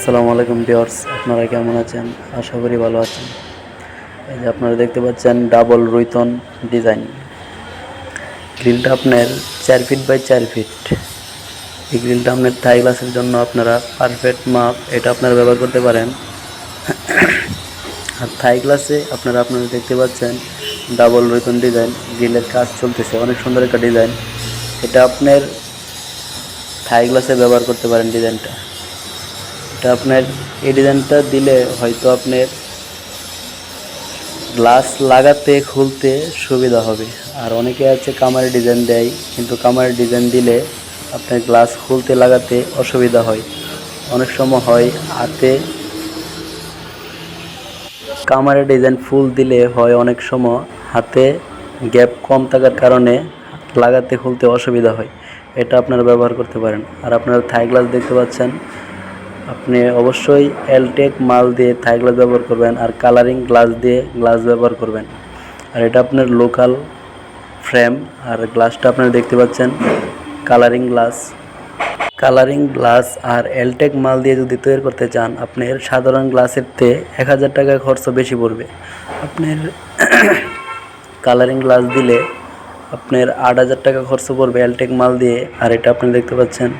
আসসালামু আলাইকুম ভিউয়ার্স, আপনারা কেমন আছেন? আশা করি ভালো আছেন। এই যে আপনারা দেখতে পাচ্ছেন ডাবল রুইতন ডিজাইন। গ্রিলটা আপনার চার ফিট বাই চার ফিট। এই গ্রিলটা আপনার থাই গ্লাসের জন্য আপনারা পারফেক্ট মাপ এটা আপনারা ব্যবহার করতে পারেন। আর থাই গ্লাসে আপনারা আপনারা দেখতে পাচ্ছেন ডাবল রুইতন ডিজাইন। গ্রিলের কাজ চলতেছে, অনেক সুন্দর একটা ডিজাইন। এটা আপনার থাই গ্লাসে ব্যবহার করতে পারেন ডিজাইনটা। এটা আপনার এই ডিজাইনটা দিলে হয়তো আপনার গ্লাস লাগাতে, খুলতে সুবিধা হবে। আর অনেকে আছে কামারের ডিজাইন দেয়, কিন্তু কামারের ডিজাইন দিলে আপনার গ্লাস খুলতে লাগাতে অসুবিধা হয়। অনেক সময় হয় হাতে কামারের ডিজাইন ফুল দিলে হয় অনেক সময় হাতে গ্যাপ কম থাকার কারণে লাগাতে, খুলতে অসুবিধা হয়। এটা আপনারা ব্যবহার করতে পারেন। আর আপনারা থাই গ্লাস দেখতে পাচ্ছেন আপনি অবশ্যই এলটেক মাল দিয়ে থাই গ্লাস ব্যবহার করবেন আর কালারিং গ্লাস দিয়ে গ্লাস ব্যবহার করবেন। আর এটা আপনার লোকাল ফ্রেম আর গ্লাসটা আপনারা দেখতে পাচ্ছেন কালারিং গ্লাস কালারিং গ্লাস আর এলটেক মাল দিয়ে যদি তৈরি করতে চান, আপনার সাধারণ গ্লাসের তে এক হাজার টাকা খরচ বেশি পড়বে। আপনার কালারিং গ্লাস দিলে আপনার আট হাজার টাকা খরচ পড়বে এলটেক মাল দিয়ে। আর এটা আপনি দেখতে পাচ্ছেন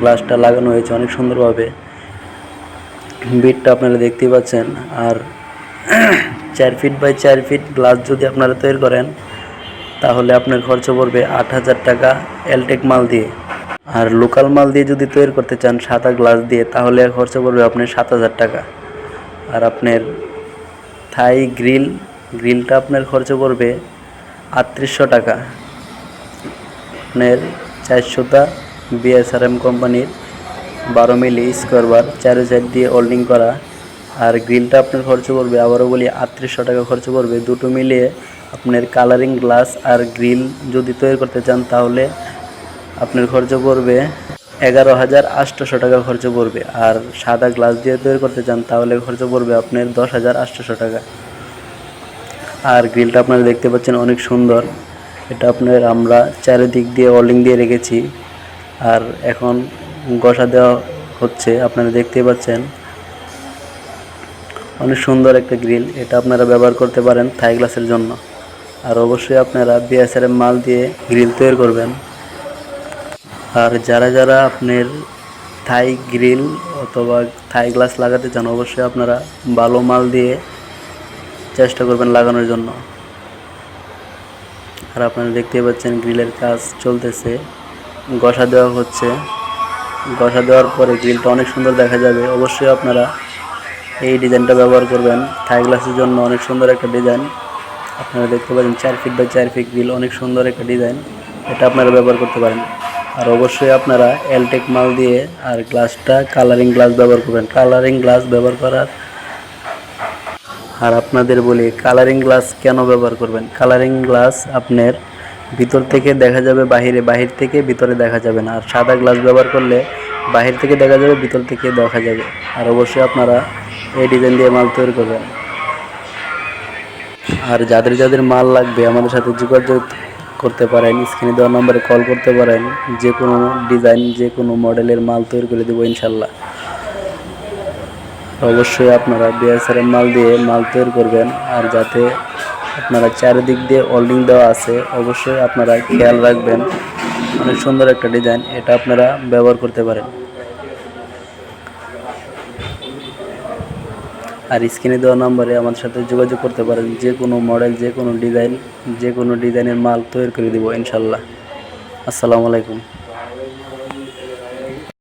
গ্লাসটা লাগানো হয়েছে অনেক সুন্দরভাবে। বিটটা আপনারা দেখতেই পাচ্ছেন। আর চার ফিট বাই চার ফিট গ্লাস যদি আপনারা তৈরি করেন, তাহলে আপনার খরচ পড়বে আট হাজার টাকা এলটেক মাল দিয়ে। আর লোকাল মাল দিয়ে যদি তৈরি করতে চান সাদা গ্লাস দিয়ে, তাহলে খরচ পড়বে আপনার সাত হাজার টাকা। আর আপনার থাই গ্রিল গ্রিলটা আপনার খরচ পড়বে আটত্রিশশো টাকা। আপনার চারশোটা বিএসআরএম কোম্পানির বারো মিলি স্কোয়ার চারি সাইড দিয়ে হোল্ডিং করা, আর গ্রিলটা আপনার খরচ পড়বে, আবারও বলি, আটত্রিশশো টাকা খরচ পড়বে। দুটো মিলিয়ে আপনার কালারিং গ্লাস আর গ্রিল যদি তৈরি করতে চান, তাহলে আপনার খরচ পড়বে এগারো হাজার আটশোশো টাকা খরচ পড়বে। আর সাদা গ্লাস দিয়ে তৈরি করতে চান, তাহলে খরচ পড়বে আপনার দশ হাজার আটশোশো টাকা। আর গ্রিলটা আপনারা দেখতে পাচ্ছেন অনেক সুন্দর। এটা আপনার আমরা চারিদিক দিয়ে ওয়ার্লিং দিয়ে রেখেছি। আর এখন গসা দেওয়া হচ্ছে, আপনারা দেখতেই পাচ্ছেন। অনেক সুন্দর একটা গ্রিল, এটা আপনারা ব্যবহার করতে পারেন থাই গ্লাসের জন্য। আর অবশ্যই আপনারা বিএসআরএম মাল দিয়ে গ্রিল তৈরি করবেন। আর যারা যারা আপনার থাই গ্রিল অথবা থাই গ্লাস লাগাতে চান, অবশ্যই আপনারা ভালো মাল দিয়ে চেষ্টা করবেন লাগানোর জন্য। আর আপনারা দেখতেই পাচ্ছেন গ্রিলের কাজ চলতেছে। গসা দেওয়া হচ্ছে। গসা দেওয়ার পরে গ্রিলটা অনেক সুন্দর দেখা যাবে। অবশ্যই আপনারা এই ডিজাইনটা ব্যবহার করবেন। থাই গ্লাসের জন্য অনেক সুন্দর একটা ডিজাইন। আপনারা দেখতে পাচ্ছেন চার ফিট বাই চার ফিট গ্রিল অনেক সুন্দর একটা ডিজাইন। এটা আপনারা ব্যবহার করতে পারেন। আর অবশ্যই আপনারা এলটেক মাল দিয়ে আর গ্লাসটা কালারিং গ্লাস ব্যবহার করবেন। কালারিং গ্লাস ব্যবহার করার আর আপনাদের বলি কালারিং গ্লাস কেন ব্যবহার করবেন? কালারিং গ্লাস আপনার ভিতর থেকে দেখা যাবে বাহিরে, বাহির থেকে ভিতরে দেখা যাবে না। আর সাদা গ্লাস ব্যবহার করলে বাহির থেকে দেখা যাবে, ভিতর থেকে দেখা যাবে। আর অবশ্যই আপনারা এই ডিজাইন দিয়ে মাল তৈরি করবেন। আর যাদের যাদের মাল লাগবে, আমাদের সাথে যোগাযোগ করতে পারেন স্ক্রিনে দেওয়া নম্বরে কল করতে পারেন। যে কোনো ডিজাইন যে কোনো মডেলের মাল তৈরি করে দেবো ইনশাল্লাহ। অবশ্যই আপনারা বিএসআরএম মাল দিয়ে মাল তৈরি করবেন। আর যাতে আপনারা চারিদিক দিয়ে হোল্ডিং দেওয়া আছে, অবশ্যই আপনারা খেয়াল রাখবেন। অনেক সুন্দর একটা ডিজাইন এটা আপনারা ব্যবহার করতে পারেন। আর স্ক্রিনে দেওয়া নম্বরে আমাদের সাথে যোগাযোগ করতে পারেন, যে কোনো মডেল যে কোনো ডিজাইন যে কোনো ডিজাইনের মাল তৈরি করে দেবো, ইনশাল্লাহ। আসসালামু আলাইকুম।